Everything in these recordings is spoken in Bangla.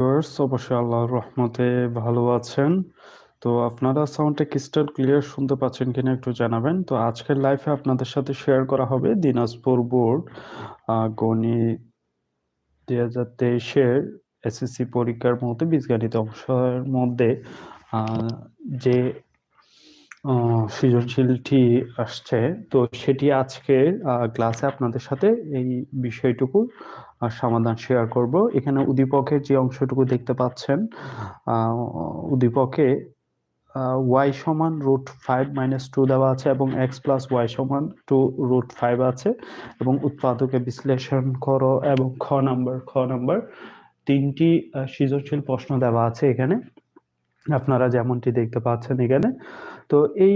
ভিউয়ার্স, অবশ্যই আল্লাহর রহমতে ভালো আছেন। তো আপনারা সাউন্ডটা ক্রিস্টাল ক্লিয়ার শুনতে পাচ্ছেন কিনা একটু জানাবেন। তো আজকের লাইফে আপনাদের সাথে শেয়ার করা হবে দিনাজপুর বোর্ড দুই হাজার তেইশের এসএসসি পরীক্ষার মধ্যে বীজগণিত অংশের মধ্যে যে সৃজনশীলটি আসছে। তো সেটি আজকে ক্লাসে আপনাদের সাথে এই বিষয়টুকু সমাধান শেয়ার করব। এখানে উদ্দীপকের যে অংশটুকু দেখতে পাচ্ছেন উদ্দীপকে ওয়াই সমান রুট ফাইভ মাইনাস টু দেওয়া আছে এবং এক্স প্লাস ওয়াই সমান টু রুট ফাইভ আছে এবং উৎপাদকে বিশ্লেষণ করো এবং খ নাম্বার খ নাম্বার তিনটি সৃজনশীল প্রশ্ন দেওয়া আছে এখানে। আপনারা যেমনটি দেখতে পাচ্ছেন এখানে। তো এই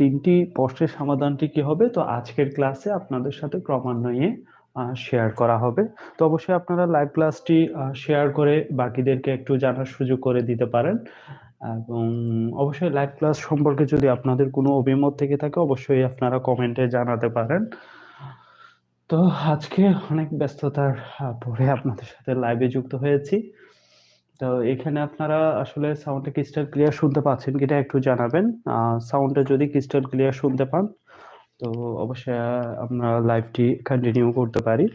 তিনটি প্রশ্নের সমাধানটি কি হবে? তো আজকের ক্লাসে আপনাদের সাথে ক্রমান্বয়ে শেয়ার করা হবে। তো অবশ্যই আপনারা লাইভ ক্লাসটি শেয়ার করে বাকিদেরকে একটু জানার সুযোগ করে দিতে পারেন। এবং অবশ্যই লাইভ ক্লাস সম্পর্কে যদি আপনাদের কোনো অভিমত থেকে থাকে, অবশ্যই আপনারা কমেন্টে জানাতে পারেন। তো আজকে অনেক ব্যস্ততার পরে আপনাদের সাথে লাইভে যুক্ত হয়েছি। তো এখানে আপনারা আসলে সাউন্ডটা ক্রিস্টাল ক্লিয়ার শুনতে পাচ্ছেন কিনা একটু জানাবেন। সাউন্ডটা যদি ক্রিস্টাল ক্লিয়ার শুনতে পান তো অবশ্যই আমরা লাইভটি কন্টিনিউ করতে পারি।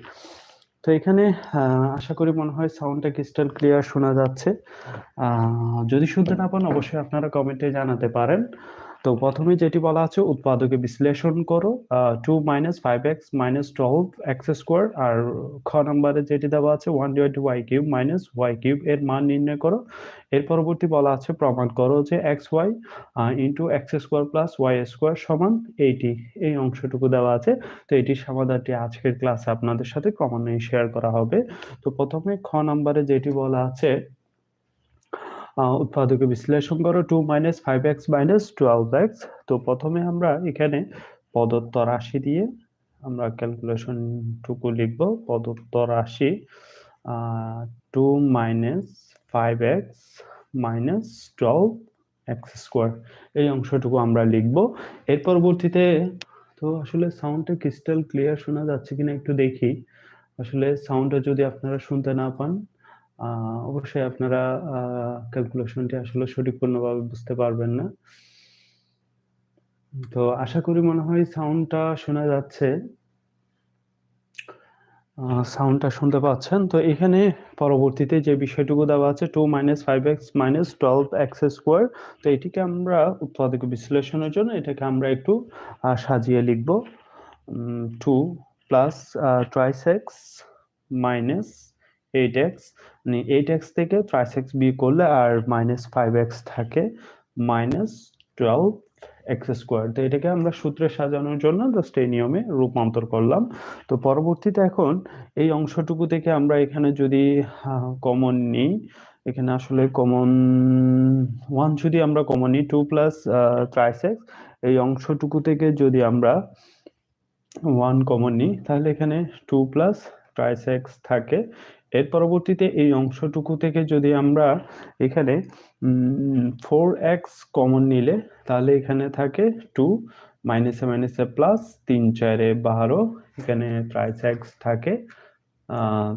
তো এখানে আশা করি মনে হয় সাউন্ডটা ক্রিস্টাল ক্লিয়ার শোনা যাচ্ছে। যদি শুনতে না পান, অবশ্যই আপনারা কমেন্টে জানাতে পারেন। তো প্রথমে যেটি বলা আছে, উৎপাদকে বিশ্লেষণ করো two minus five X minus twelve X square আর খ নম্বরে যেটি দেওয়া আছে one divide Y cube minus Y cube এর মান নির্ণয় করো। এর পরবর্তী বলা আছে, প্রমাণ করো যে X Y into X square plus Y square সমান এইটি এই অংশটুকু দেওয়া আছে। তো এটির সমাধানটি আজকের ক্লাসে আপনাদের সাথে ক্রমান্বয়ে শেয়ার করা হবে। তো প্রথমে খ নম্বরে যেটি বলা আছে উৎপাদকে বিশ্লেষণ করো two minus five X minus twelve X তো প্রথমে আমরা এখানে প্রদত্ত রাশি দিয়ে আমরা ক্যালকুলেশনটুকু লিখব। প্রদত্ত রাশি two minus five X minus twelve X square এই অংশটুকু আমরা লিখব। এর পরবর্তীতে তো আসলে সাউন্ডটা ক্রিস্টাল ক্লিয়ার শোনা যাচ্ছে কিনা একটু দেখি। আসলে সাউন্ডটা যদি আপনারা শুনতে না পান অবশ্যই আপনারা ক্যালকুলেশনটি আসলে সঠিকপূর্ণভাবে বুঝতে পারবেন না। তো আশা করি মনে হয় সাউন্ডটা শোনা যাচ্ছে। সাউন্ডটা শুনতে পাচ্ছেন? তো এখানে পরবর্তীতে যে বিষয়টুকু দেওয়া আছে two minus five X minus twelve X square তো এটিকে আমরা উৎপাদক বিশ্লেষণের জন্য এটাকে আমরা একটু সাজিয়ে লিখব। Two plus thrice X minus eight X eight X থেকে ট্রাইস এক্স বি করলে আর মাইনাস ফাইভ এক্স থাকে মাইনাস টুয়েলভ এক্স স্কোয়ার তো এটাকে আমরা সূত্রে সাজানোর জন্য জাস্ট এই নিয়মে রূপান্তর করলাম। তো পরবর্তীতে এখন এই অংশটুকু থেকে আমরা এখানে যদি কমন নিই, এখানে আসলে কমন ওয়ান যদি আমরা কমন নিই টু প্লাস ট্রাইস এক্স এই অংশটুকু থেকে যদি আমরা ওয়ান কমন নিই, তাহলে এখানে টু প্লাস ট্রাইস এক্স থাকে। এর পরবর্তীতে এই অংশটুকু থেকে যদি আমরা এখানে ফোর এক্স কমন নিলে, তাহলে এখানে থাকে টু মাইনাসে মাইনাসে প্লাস তিন চারে বারো, এখানে ট্রাইস এক্স থাকে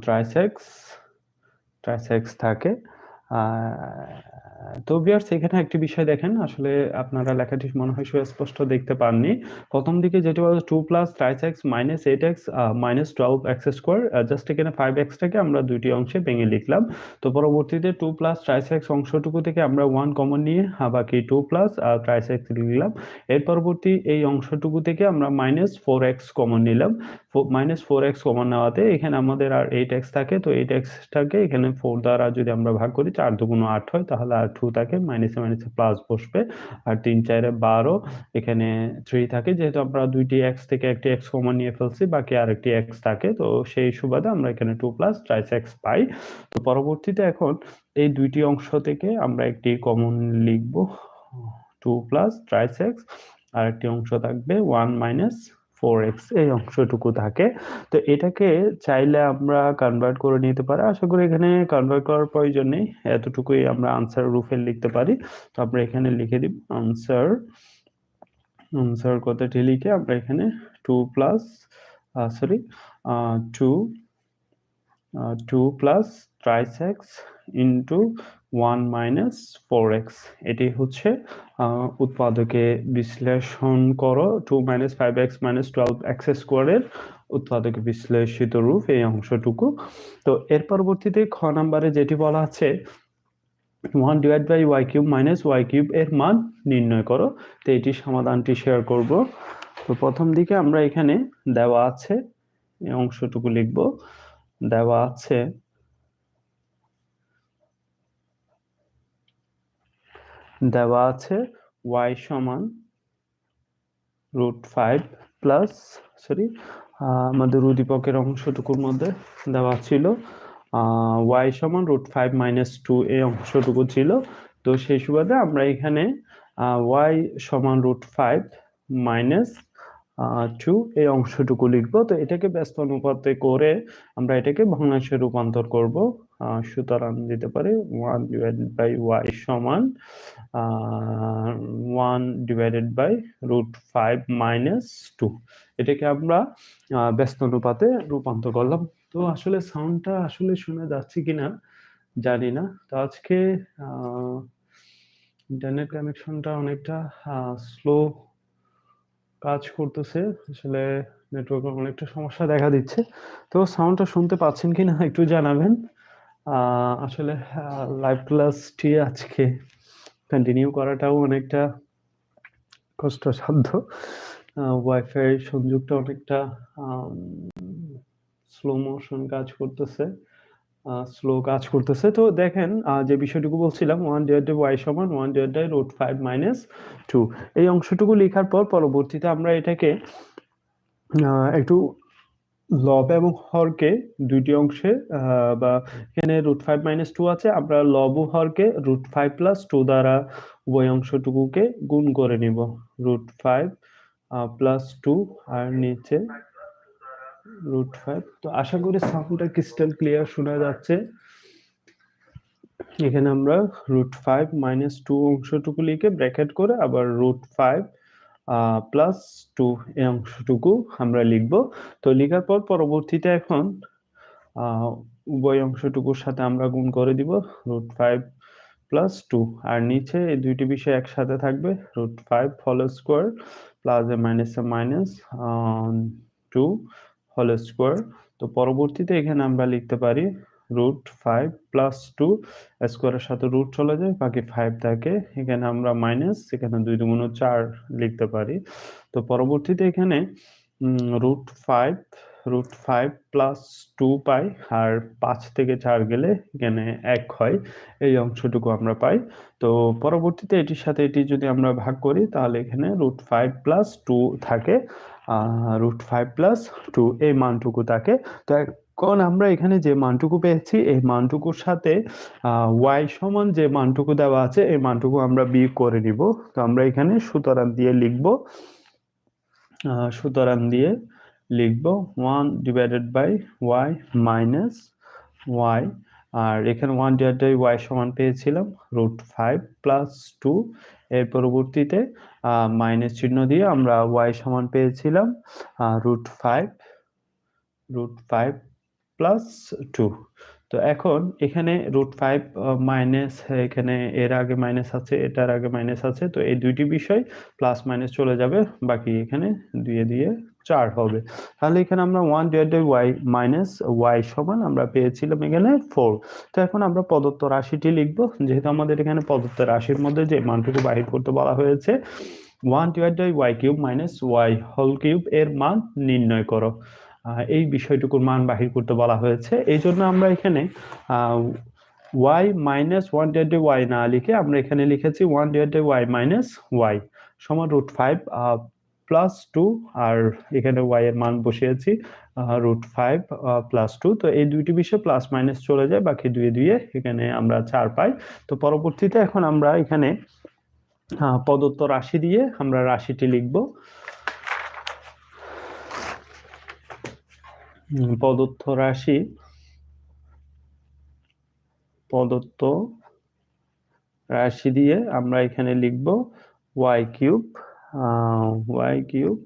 ট্রাইস এক্স ট্রাইস এক্স থাকে তো বিয়ার্স এখানে একটি বিষয় দেখেন, আসলে আপনারা লেখাটি মনে হয় সুস্পষ্ট দেখতে পাননি। প্রথম দিকে যেটি বলা two plus thrice x minus eight x minus twelve x square just এখানে ফাইভ এক্সটাকে আমরা দুইটি অংশে ভেঙে লিখলাম। তো পরবর্তীতে টু প্লাস ট্রাইস এক্স অংশটুকু থেকে আমরা ওয়ান কমন নিয়ে বাকি টু প্লাস ট্রাইস এক্স লিখলাম। এর পরবর্তী এই অংশটুকু থেকে আমরা মাইনাস ফোর এক্স কমন নিলাম। মাইনাস ফোর এক্স কমন নেওয়াতে এখানে আমাদের আর এইট এক্স থাকে, তো এইট এক্সটাকে এখানে ফোর দ্বারা যদি আমরা ভাগ করি, চার দুগুণ আট হয়, তাহলে আর টু থাকে মাইনাসে মাইনাসে প্লাস বসবে, আর তিন চারে বারো, এখানে থ্রি থাকে, যেহেতু আমরা দুইটি এক্স থেকে একটি এক্স কমন নিয়ে ফেলছি, বাকি আরেকটি এক্স থাকে, তো সেই সুবাদে আমরা এখানে টু প্লাস ট্রাইস এক্স পাই। তো পরবর্তীতে এখন এই দুইটি অংশ থেকে আমরা একটি কমন লিখব টু প্লাস ট্রাইস এক্স আর একটি অংশ থাকবে ওয়ান মাইনাস ফোর এক্স এই অংশটুকু থাকে। তো এটাকে চাইলে আমরা কনভার্ট করে নিতে পারি। আশা করি এখানে কনভার্ট করার প্রয়োজন নেই। এতটুকুই আমরা আনসার রুফে লিখতে পারি। তো আমরা এখানে লিখে দিব আনসার আনসার কথাটি লিখে আমরা এখানে two plus sorry two two plus thrice x into one minus four x এটি হচ্ছে উৎপাদকে বিশ্লেষণ করো। Two minus five x minus twelve x স্কোয়ারের উৎপাদকে বিশ্লেষিত রূপ এই অংশটুকু। তো এর পরবর্তীতে খ নাম্বারে যেটি বলা আছে one divide by y cube minus y cube এর মান নির্ণয় করো। তো এটির সমাধানটি শেয়ার করব। তো প্রথম দিকে আমরা এখানে দেওয়া আছে, এই অংশটুকু লিখব। দেওয়া আছে দেওয়া আছে ওয়াই সমান রুট ফাইভ প্লাস সরি আমাদের উদ্দীপকের অংশটুকুর মধ্যে দেওয়া ছিল। ওয়াই সমান রুট ফাইভ মাইনাস টু এই অংশটুকু ছিল। তো সেই সুবাদে আমরা এখানে ওয়াই সমান রুট ফাইভ মাইনাস টু এই অংশটুকু লিখব। তো এটাকে ব্যস্ত অনুপাতে করে আমরা এটাকে ভগ্নাংশে রূপান্তর করব। সুতরাং দিতে পারি ওয়ান ডিভাইডেড বাই ওয়াই সমান one divided by root five minus two এটাকে আমরা ব্যস্ত অনুপাতে রূপান্তর করলাম। তো আসলে সাউন্ডটা আসলে শোনা যাচ্ছে কিনা জানি না। তো আজকে ইন্টারনেট কানেকশনটা অনেকটা স্লো কাজ করতেছে। আসলে নেটওয়ার্কের অনেকটা সমস্যা দেখা দিচ্ছে। তো সাউন্ডটা শুনতে পাচ্ছেন কি না একটু জানাবেন। আসলে লাইভ ক্লাসটি আজকে কন্টিনিউ করাটাও অনেকটা কষ্টসাধ্য। ওয়াইফাই সংযোগটা অনেকটা স্লো মোশন কাজ করতেছে স্লো কাজ করতেছে। তো দেখেন যে বিষয়টুকু বলছিলাম ওয়ান ডিভাইড ওয়াই সমান one by root five minus two এই অংশটুকু লেখার পর পরবর্তীতে আমরা এটাকে একটু লব এবং হরকে দুইটি অংশে বা এখানে রুট ফাইভ মাইনাস টু আছে, আমরা লব ও হরকে রুট ফাইভ প্লাস টু দ্বারা উভয় অংশটুকুকে গুণ করে নিব। রুট ফাইভ প্লাস টু আর নিচে রুট ফাইভ তো আশা করি সাউন্ডটা ক্রিস্টাল ক্লিয়ার শোনা যাচ্ছে। এখানে আমরা রুট ফাইভ মাইনাস টু অংশটুকু লিখে ব্র্যাকেট করে আবার রুট ফাইভ প্লাস টু এই অংশটুকু আমরা লিখব। তো লেখার পর পরবর্তীতে এখন উভয় অংশটুকুর সাথে আমরা গুণ করে দিব রুট ফাইভ প্লাস টু আর নিচে এই দুইটি বিষয় একসাথে থাকবে root five whole square plus a minus a minus two whole square তো পরবর্তীতে এখানে আমরা লিখতে পারি রুট ফাইভ প্লাস টু স্কোয়ারের সাথে রুট চলে যায়, বাকি ফাইভ থাকে। এখানে আমরা মাইনাস এখানে দুই দুগুণ চার লিখতে পারি। তো পরবর্তীতে এখানে root five root five plus two পাই, আর পাঁচ থেকে চার গেলে এখানে এক হয়। এই অংশটুকু আমরা পাই। তো পরবর্তীতে এটির সাথে এটি যদি আমরা ভাগ করি, তাহলে এখানে রুট ফাইভ প্লাস টু থাকে। রুট ফাইভ প্লাস টু এই মানটুকু থাকে। তো এখন আমরা এখানে যে মানটুকু পেয়েছি, এই মানটুকুর সাথে ওয়াই সমান যে মানটুকু দেওয়া আছে, এই মানটুকু আমরা বি করে নিব। তো আমরা এখানে সুতরাং দিয়ে লিখব সুতরাং দিয়ে লিখব one divided by y minus y আর এখানে ওয়ান ডিভাইড বাই ওয়াই সমান পেয়েছিলাম রুট ফাইভ প্লাস টু এর পরবর্তীতে মাইনাস চিহ্ন দিয়ে আমরা ওয়াই সমান পেয়েছিলাম root five root five plus two তো এখন এখানে রুট ফাইভ মাইনাস এখানে এর আগে মাইনাস আছে, এটার আগে মাইনাস আছে, তো এই দুইটি বিষয় প্লাস মাইনাস চলে যাবে, বাকি এখানে দুয়ে দিয়ে চার হবে। তাহলে এখানে আমরা one divide by y minus y সমান আমরা পেয়েছিলাম এখানে ফোর তো এখন আমরা প্রদত্ত রাশিটি লিখব, যেহেতু আমাদের এখানে প্রদত্ত রাশির মধ্যে যে মানটুকু বাহির করতে বলা হয়েছে one divide by y cube minus y whole cube এর মান নির্ণয় করো। এই বিষয়টুকুর মান বাহির করতে বলা হয়েছে। এই জন্য আমরা এখানে y minus one divide by y না লিখে আমরা এখানে লিখেছি one divide by y minus y সমান রুট ফাইভ প্লাস টু আর এখানে ওয়াই এর মান বসিয়েছি রুট ফাইভ প্লাস টু তো এই দুইটি বিষয় প্লাস মাইনাস চলে যায়, বাকি দুয়ে দুয়ে এখানে আমরা চার পাই। তো পরবর্তীতে এখন আমরা এখানে প্রদত্ত রাশি দিয়ে আমরা রাশিটি লিখব। প্রদত্ত রাশি প্রদত্ত রাশি দিয়ে আমরা এখানে লিখব y cube y cube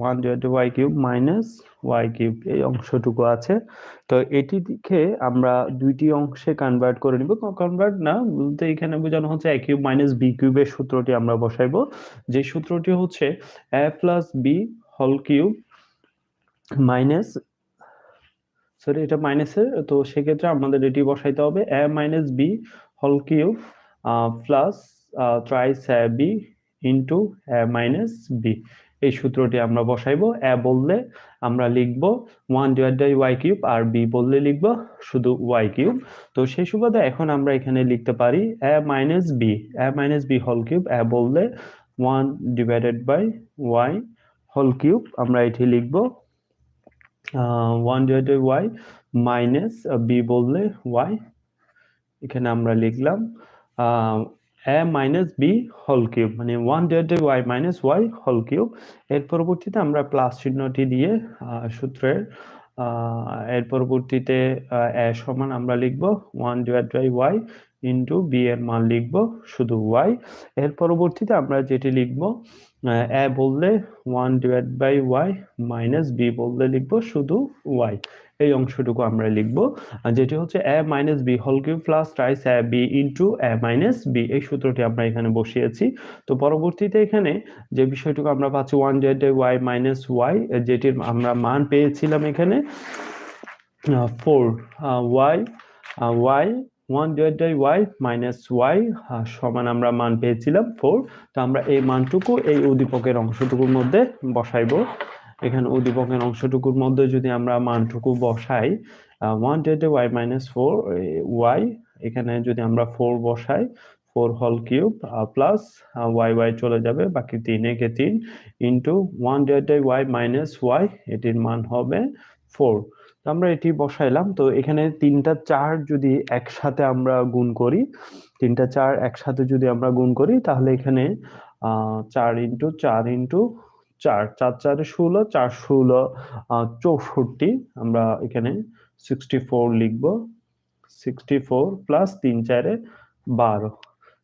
one divide y cube minus y cube এই অংশটুকু আছে। তো এটি দিকে আমরা দুইটি অংশে কনভার্ট করে নিব। কনভার্ট না, বলতে এখানে বোঝানো হচ্ছে এ কিউব মাইনাস বি কিউবের সূত্রটি আমরা বসাইবো। যে সূত্রটি হচ্ছে এ প্লাস বি হল কিউব মাইনাস সরি এটা মাইনাসের, তো সেক্ষেত্রে আমাদের এটি বসাইতে হবে এ মাইনাস বি হল cube plus thrice a b into a minus b এই সূত্রটি আমরা বসাইবো এ বললে আমরা লিখব one divide by y cube R b বললে লিখব শুধু ওয়াই কিউব তো সেই সুবাদে এখন আমরা এখানে লিখতে পারি a minus b a minus b হল কিউব এ বললে ওয়ান ডিভাইডেড বাই ওয়াই হল কিউব আমরা এটি লিখব। One divide by y minus b বললে ওয়াই এখানে আমরা লিখলাম a minus b whole cube মানে one divide by y minus y whole cube এর পরবর্তীতে আমরা প্লাস চিহ্নটি দিয়ে সূত্রের এর পরবর্তীতে এ সমান আমরা লিখব one divide by y into b এর মান লিখব শুধু ওয়াই এর পরবর্তীতে আমরা যেটি লিখব এ বললে one divide by y minus b বললে লিখব শুধু ওয়াই এই অংশটুকু আমরা লিখব। যেটি হচ্ছে a minus b whole cube plus thrice a b into a minus b এই সূত্রটি আমরা এখানে বসিয়েছি। তো পরবর্তীতে এখানে যে বিষয়টুকু আমরা পাচ্ছি one by y minus y যেটির আমরা মান পেয়েছিলাম এখানে four y y one divide by y minus y সমান আমরা মান পেয়েছিলাম ফোর তো আমরা এই মানটুকু এই উদ্দীপকের অংশটুকুর মধ্যে বসাইবো। এখানে উদ্দীপকের অংশটুকুর মধ্যে যদি আমরা মানটুকু বসাই one divide y minus four y এখানে যদি আমরা ফোর বসাই ফোর হল কিউব প্লাস ওয়াই ওয়াই চলে যাবে, বাকি তিন একে তিন into one divide by y minus y এটির মান হবে ফোর আমরা এটি বসাইলাম। তো এখানে তিনটা চার যদি একসাথে আমরা গুণ করি, তিনটা চার একসাথে যদি আমরা গুণ করি, তাহলে এখানে চার ইন্টু চার ইন্টু চার চার চারে ষোলো, চার ষোলো চৌষট্টি, আমরা এখানে সিক্সটি ফোর লিখব। সিক্সটি ফোর প্লাস তিন চারে বারো।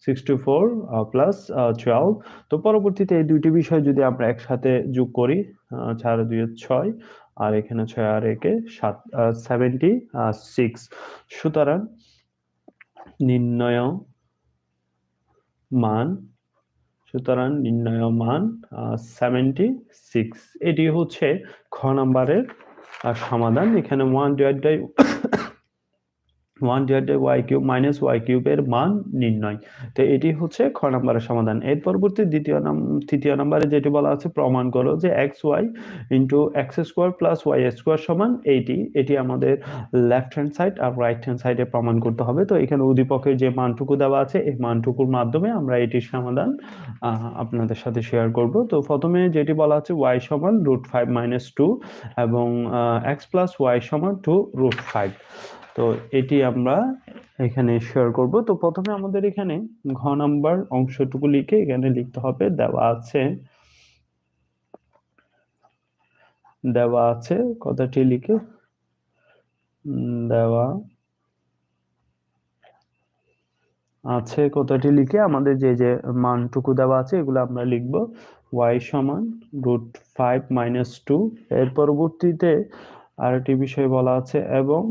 সিক্সটি ফোর প্লাস টুয়েলভ তো পরবর্তীতে এই দুইটি বিষয় যদি আমরা একসাথে যোগ করি চার দুই ছয় আর এখানে ছয় আর একে সাত সেভেন্টি সিক্স সুতরাং নির্ণয় মান, সুতরাং নির্ণয় মান সেভেন্টি সিক্স এটি হচ্ছে খ নাম্বারের সমাধান। এখানে one divide by one divide y cube minus y কিউবের মান নির্ণয়। তো এটি হচ্ছে খ নম্বরের সমাধান। এর পরবর্তী দ্বিতীয় নাম, তৃতীয় নম্বরে যেটি বলা আছে, প্রমাণ করো যে x y into x square plus y square সমান এইটি এটি আমাদের লেফট হ্যান্ড সাইড আর রাইট হ্যান্ড সাইডে প্রমাণ করতে হবে। তো এখানে উদ্দীপকের যে মানটুকু দেওয়া আছে, এই মানটুকুর মাধ্যমে আমরা এটির সমাধান আপনাদের সাথে শেয়ার করব। তো প্রথমে যেটি বলা আছে ওয়াই সমান রুট ফাইভ মাইনাস টু এবং এক্স প্লাস ওয়াই সমান টু রুট ফাইভ তো এটি আমরা এখানে শেয়ার করব। তো প্রথমে আমাদের এখানে ঘ নাম্বার অংশটুকু লিখে এখানে লিখতে হবে, দেওয়া আছে। দেওয়া আছে, কথাটি লিখে দেওয়া আছে, কথাটি লিখে আমাদের যে যে মানটুকু দেওয়া আছে, এগুলো আমরা লিখব। ওয়াই সমান রুট ফাইভ মাইনাস টু এর পরবর্তীতে আরেকটি বিষয় বলা আছে, এবং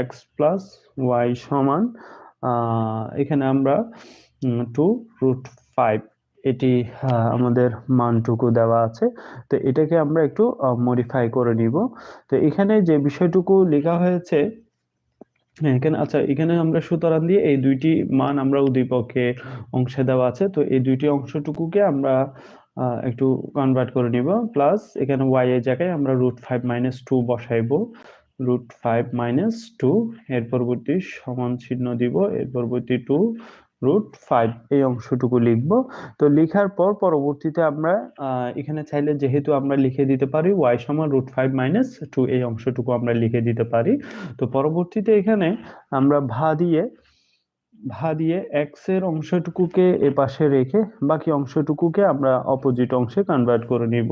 এক্স প্লাস ওয়াই সমান এখানে আমরা টু রুট ফাইভ এটি আমাদের মানটুকু দেওয়া আছে। তো এটাকে আমরা একটু মডিফাই করে নিব। তো এখানে যে বিষয়টুকু লেখা হয়েছে, এখানে আচ্ছা এখানে আমরা সুতরাং দিয়ে এই দুইটি মান আমরা উদ্দীপকে অংশে দেওয়া আছে। তো এই দুইটি অংশটুকুকে আমরা একটু কনভার্ট করে নিব। প্লাস এখানে ওয়াই এর জায়গায় আমরা রুট ফাইভ মাইনাস টু বসাইবো। রুট ফাইভ মাইনাস টু এর পরবর্তী সমান চিহ্ন দিব, এর পরবর্তী টু রুট ফাইভ এই অংশটুকু লিখব। তো লিখার পর পরবর্তীতে আমরা এখানে চাইলে যেহেতু আমরা লিখে দিতে পারি ওয়াই সমান রুট ফাইভ মাইনাস টু এই অংশটুকু আমরা লিখে দিতে পারি। তো পরবর্তীতে এখানে আমরা ভা দিয়ে ভা দিয়ে এক্সের অংশটুকুকে এ পাশে রেখে বাকি অংশটুকুকে আমরা অপোজিট অংশে কনভার্ট করে নিব।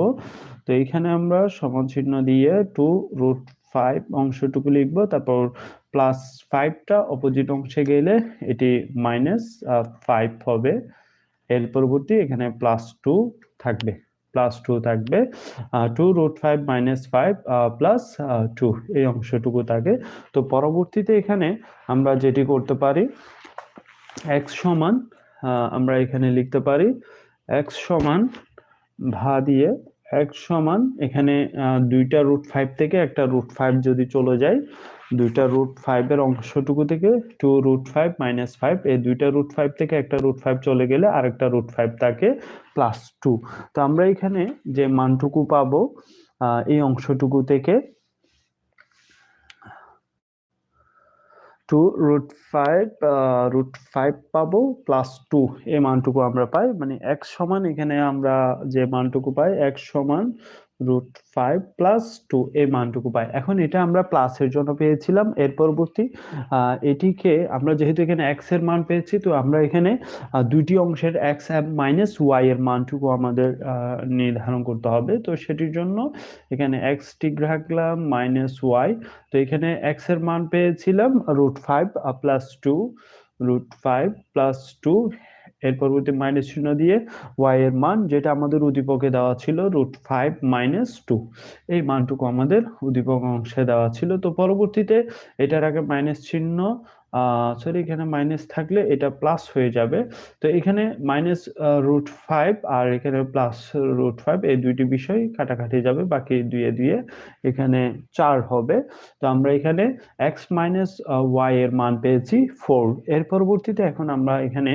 তো এখানে আমরা সমান চিহ্ন দিয়ে টু রুট ফাইভ অংশটুকু লিখব, তারপর প্লাস ফাইভটা অপোজিট অংশে গেলে এটি মাইনাস ফাইভ হবে। এর পরবর্তী এখানে প্লাস টু থাকবে প্লাস টু থাকবে। Two root five minus five plus two এই অংশটুকু থাকে। তো পরবর্তীতে এখানে আমরা যেটি করতে পারি এক্স সমান আমরা এখানে লিখতে পারি এক্স সমান ভা দিয়ে এক্স সমান, এখানে দুইটা রুট ফাইভ থেকে একটা রুট ফাইভ যদি চলে যায়, দুইটা রুট ফাইভের অংশটুকু থেকে two root five minus five এই দুইটা রুট ফাইভ থেকে একটা রুট ফাইভ চলে গেলে আরেকটা রুট ফাইভ থাকে প্লাস টু তো আমরা এখানে যে মানটুকু পাবো এই অংশটুকু থেকে two root five root five পাবো প্লাস টু এই মানটুকু আমরা পাই। মানে এক সমান এখানে আমরা যে মানটুকু পাই, এক সমান রুট ফাইভ প্লাস টু এই মানটুকু পাই। এখন এটা আমরা প্লাসের জন্য পেয়েছিলাম। এর পরবর্তী এটিকে আমরা যেহেতু এখানে এক্সের মান পেয়েছি, তো আমরা এখানে দুইটি অংশের এক্স মাইনাস ওয়াই এর মানটুকু আমাদের নির্ধারণ করতে হবে। তো সেটির জন্য এখানে এক্স টিক রাখলাম মাইনাস ওয়াই তো এখানে এক্সের মান পেয়েছিলাম root five plus two root five plus two এর পরবর্তী মাইনাস চিহ্ন দিয়ে ওয়াই এর মান যেটা আমাদের উদ্দীপকে দেওয়া ছিল রুট ফাইভ মাইনাস টু এই মানটুকু আমাদের উদ্দীপক অংশে দেওয়া ছিল। তো পরবর্তীতে এটার আগে মাইনাস চিহ্ন সরি এখানে মাইনাস থাকলে এটা প্লাস হয়ে যাবে। তো এখানে মাইনাস রুট ফাইভ আর এখানে প্লাস রুট ফাইভ এই দুইটি বিষয় কাটাকাটি যাবে। বাকি দুয়ে দুয়ে এখানে চার হবে। তো আমরা এখানে এক্স মাইনাস ওয়াই এর মান পেয়েছি ফোর এর পরবর্তীতে এখন আমরা এখানে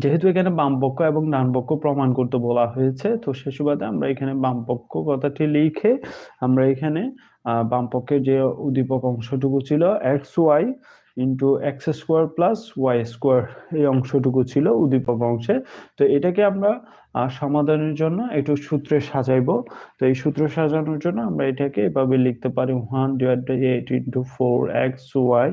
যেহেতু এখানে বামপক্ষ এবং ডানপক্ষ প্রমাণ করতে বলা হয়েছে, তো সে সুবাদে আমরা এখানে বামপক্ষ কথাটি লিখে আমরা এখানে বামপক্ষের যে উদ্দীপক অংশটুকু ছিল x y into x square plus y square এই অংশটুকু ছিল উদ্দীপক অংশে তো এটাকে আমরা সমাধানের জন্য একটু সূত্রে সাজাইব। তো এই সূত্র সাজানোর জন্য আমরা এটাকে এভাবে লিখতে পারি, one divide by eight into four x y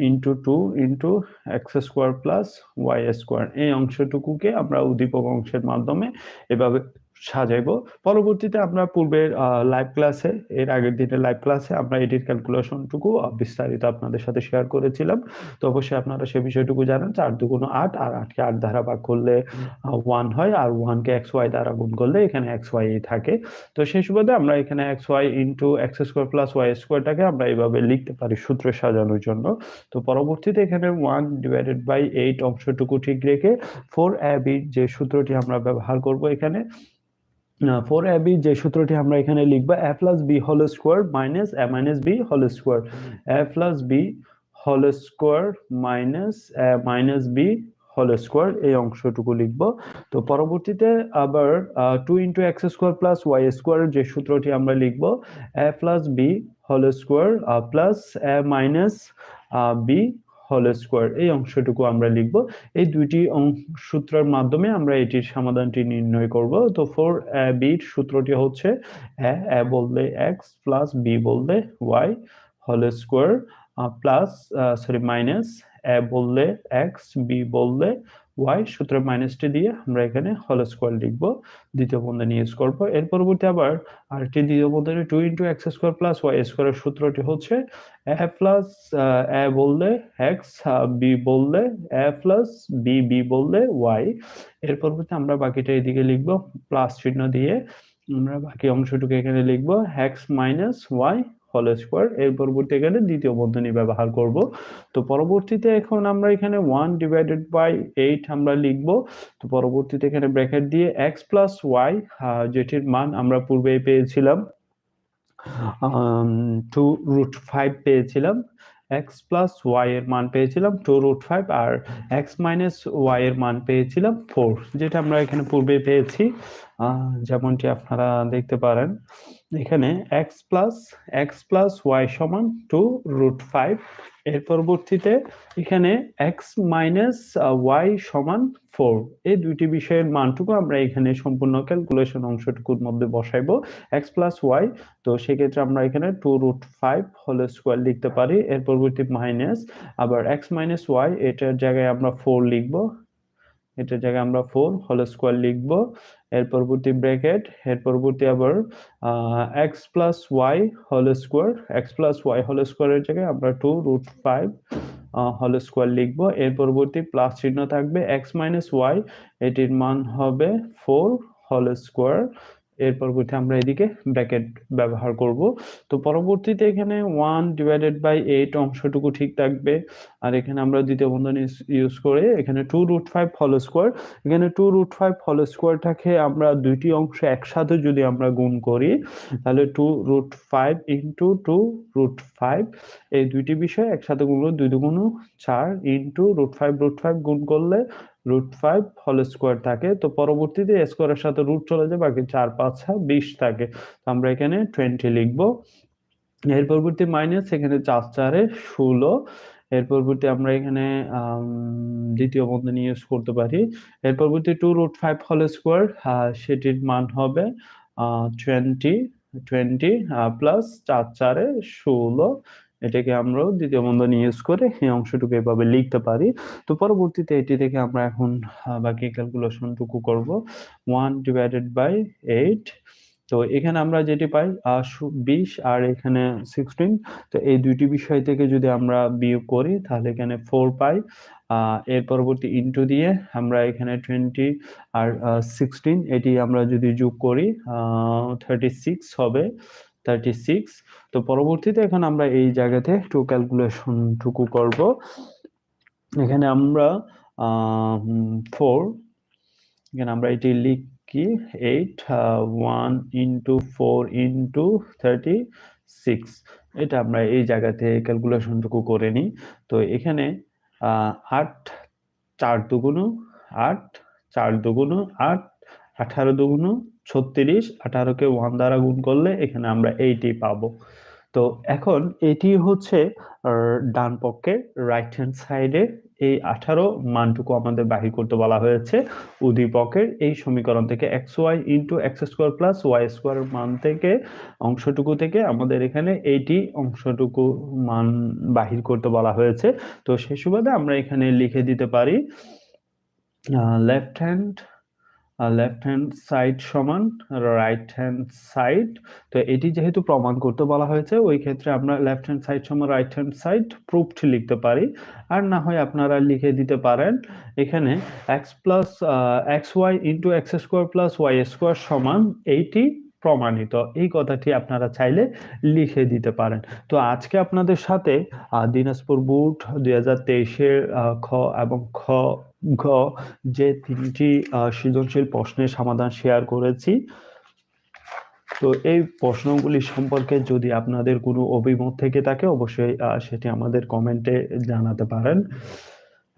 into two into x square plus y square এই অংশটুকুকে আমরা উদ্দীপক অংশের মাধ্যমে এভাবে সাজাইবো। পরবর্তীতে আমরা পূর্বের লাইভ ক্লাসে এর আগের দিনের লাইভ ক্লাসে আমরা এটির ক্যালকুলেশনটুকু বিস্তারিত আপনাদের সাথে শেয়ার করেছিলাম। তো অবশ্যই আপনারা সে বিষয়টুকু জানেন চার দুগুণ আট আর আটকে আট দ্বারা ভাগ করলে ওয়ান হয়। আর ওয়ানকে এক্স ওয়াই দ্বারা গুণ করলে এখানে এক্স ওয়াই থাকে। তো সেই সুবাদে আমরা এখানে x y into x square plus y স্কোয়ারটাকে আমরা এইভাবে লিখতে পারি সূত্র সাজানোর জন্য। তো পরবর্তীতে এখানে ওয়ান ডিভাইডেড বাই এইট অংশটুকু ঠিক রেখে ফোর বি যে সূত্রটি আমরা ব্যবহার করব এখানে ফোর বি যে সূত্রটি আমরা এখানে লিখব a plus b whole square minus a minus b whole square a plus b whole square minus a minus b whole square এই অংশটুকু লিখব। তো পরবর্তীতে আবার two into x square plus y square যে সূত্রটি আমরা লিখব a plus b whole square plus a minus b whole square এই অংশটুকু আমরা লিখব। এই দুইটি সূত্রের মাধ্যমে আমরা এটির সমাধানটি নির্ণয় করব। তো ফোর বির সূত্রটি হচ্ছে এ বললে এক্স প্লাস বি বললে ওয়াই হল square plus sorry minus a বললে এক্স বি বললে ওয়াই সূত্রের মাইনাসটি দিয়ে আমরা এখানে হোল স্কোয়ার লিখব, দ্বিতীয় বন্ধনী ইউজ করব। এর পরবর্তী আবার আরেকটি দ্বিতীয় বন্ধনী two into x square plus y স্কোয়ারের সূত্রটি হচ্ছে এ প্লাস এ বললে এক্স বি বললে এ প্লাস বি বি বললে ওয়াই এর পরবর্তী আমরা বাকিটা এদিকে লিখব প্লাস চিহ্ন দিয়ে। আমরা বাকি অংশটুকু এখানে লিখব x minus y whole square এর পরবর্তী এখানে দ্বিতীয় বন্ধনী ব্যবহার করব। তো পরবর্তীতে এখন আমরা এখানে ওয়ান ডিভাইডেড বাই এইট আমরা লিখব। তো পরবর্তীতে এখানে ব্র্যাকেট দিয়ে এক্স প্লাস ওয়াই যেটির মান আমরা পূর্বে পেয়েছিলাম টু রুট ফাইভ পেয়েছিলাম এক্স প্লাস ওয়াই এর মান পেয়েছিলাম টু রুট ফাইভ আর এক্স মাইনাস ওয়াই এর মান পেয়েছিলাম ফোর যেটা আমরা এখানে পূর্বে পেয়েছি। যেমনটি আপনারা দেখতে পারেন। এখানে x plus x plus y সমান টু রুট ফাইভ এর পরবর্তীতে এখানে এক্স মাইনাস ওয়াই সমান ফোর এই দুইটি বিষয়ের মানটুকু আমরা এখানে সম্পূর্ণ ক্যালকুলেশন অংশটুকুর মধ্যে বসাইবো। এক্স প্লাস ওয়াই তো সেক্ষেত্রে আমরা এখানে two root five whole square লিখতে পারি। এর পরবর্তী মাইনাস আবার এক্স মাইনাস ওয়াই এটার জায়গায় আমরা ফোর লিখব। এটার জায়গায় আমরা ফোর হোল স্কোয়ার লিখব। এর পরবর্তী ব্র্যাকেট এর পরবর্তী আবার x plus y whole square x plus y whole স্কোয়ারের জায়গায় আমরা two root five whole square লিখব। এর পরবর্তী প্লাস চিহ্ন থাকবে এক্স মাইনাস ওয়াই এটির মান হবে ফোর হোল স্কোয়ার এর পরবর্তী আমরা এদিকে ব্র্যাকেট ব্যবহার করব। তো পরবর্তীতে এখানে ওয়ান ডিভাইডেড বাই এইট অংশটুকু ঠিক থাকবে। আর এখানে আমরা দ্বিতীয় বন্ধন ইউজ করে এখানে two root five whole square এখানে টু রুট ফাইভ স্কোয়ারটাকে আমরা দুইটি অংশ একসাথে যদি আমরা গুণ করি, তাহলে two root five into two root five এই দুইটি বিষয় একসাথে গুণ দুই দুগুণ চার into root five root five গুণ করলে রুট ফাইভ হোল স্কোয়ার থাকে। তো পরবর্তীতে স্কোয়ারের সাথে রুট চলে যায়, বাকি চার, পাঁচ বিশ থাকে। তো আমরা এখানে টোয়েন্টি লিখব। এর পরবর্তী মাইনাস এখানে চার, চারে ষোলো। এর পরবর্তী আমরা এখানে দ্বিতীয় বন্ধনী ইউজ করতে পারি। এর পরবর্তী two root five whole square সেটির মান হবে টোয়েন্টি টোয়েন্টি প্লাস চার, চারে ষোলো। এটাকে আমরা দ্বিতীয় বন্ধনী ইউজ করে এই অংশটুকু এভাবে লিখতে পারি। তো পরবর্তীতে এটি থেকে আমরা এখন বাকি ক্যালকুলেশনটুকু করব। ওয়ান ডিভাইডেড বাই এইট তো এখানে আমরা যেটি পাই বিশ, আর এখানে সিক্সটিন তো এই দুইটি বিষয় থেকে যদি আমরা বিয়োগ করি, তাহলে এখানে ফোর পাই। এর পরবর্তী ইন্টু দিয়ে আমরা এখানে টোয়েন্টি আর সিক্সটিন এটি আমরা যদি যোগ করি থার্টি সিক্স হবে। থার্টি সিক্স তো পরবর্তীতে এখন আমরা এই জায়গাতে একটু ক্যালকুলেশনটুকু করব। এখানে আমরা ফোর এখানে আমরা এটি লিখি eight one into four into thirty six এটা আমরা এই জায়গাতে ক্যালকুলেশনটুকু করে নিই। তো এখানে আট, চার দুগুণ আট, চার দুগুণ আট, আঠারো দুগুণ ছত্রিশ, আঠারোকে ওয়ান দ্বারা গুণ করলে এখানে আমরা এইটি পাবো। তো এখন এটি হচ্ছে ডান পক্ষে রাইট হ্যান্ড সাইডে এই আঠারো মানটুকু আমাদের বাহির করতে বলা হয়েছে। উদ্দীপকের এই সমীকরণ থেকে x y into x square plus y square মান থেকে, অংশটুকু থেকে আমাদের এখানে এইটি অংশটুকু মান বাহির করতে বলা হয়েছে। তো সে সুবাদে আমরা এখানে লিখে দিতে পারি left hand left hand side সমান রাইট হ্যান্ড সাইড তো এটি যেহেতু প্রমাণ করতে বলা হয়েছে, ওই ক্ষেত্রে আমরা লেফট হ্যান্ড সাইড সমান রাইট হ্যান্ড সাইড প্রুফড লিখতে পারি। আর না হয় আপনারা লিখে দিতে পারেন। এখানে x plus x y into x square plus y square সমান এইটি প্রমাণিত। এই কথাটি আপনারা চাইলে লিখে দিতে পারেন। তো আজকে আপনাদের সাথে দিনাজপুর বুট দুই হাজার তেইশের খ এবং খ, ঘ যে তিনটি সৃজনশীল প্রশ্নের সমাধান শেয়ার করেছি। তো এই প্রশ্নগুলি সম্পর্কে যদি আপনাদের কোনো অভিমত থেকে থাকে, অবশ্যই সেটি আমাদের কমেন্টে জানাতে পারেন।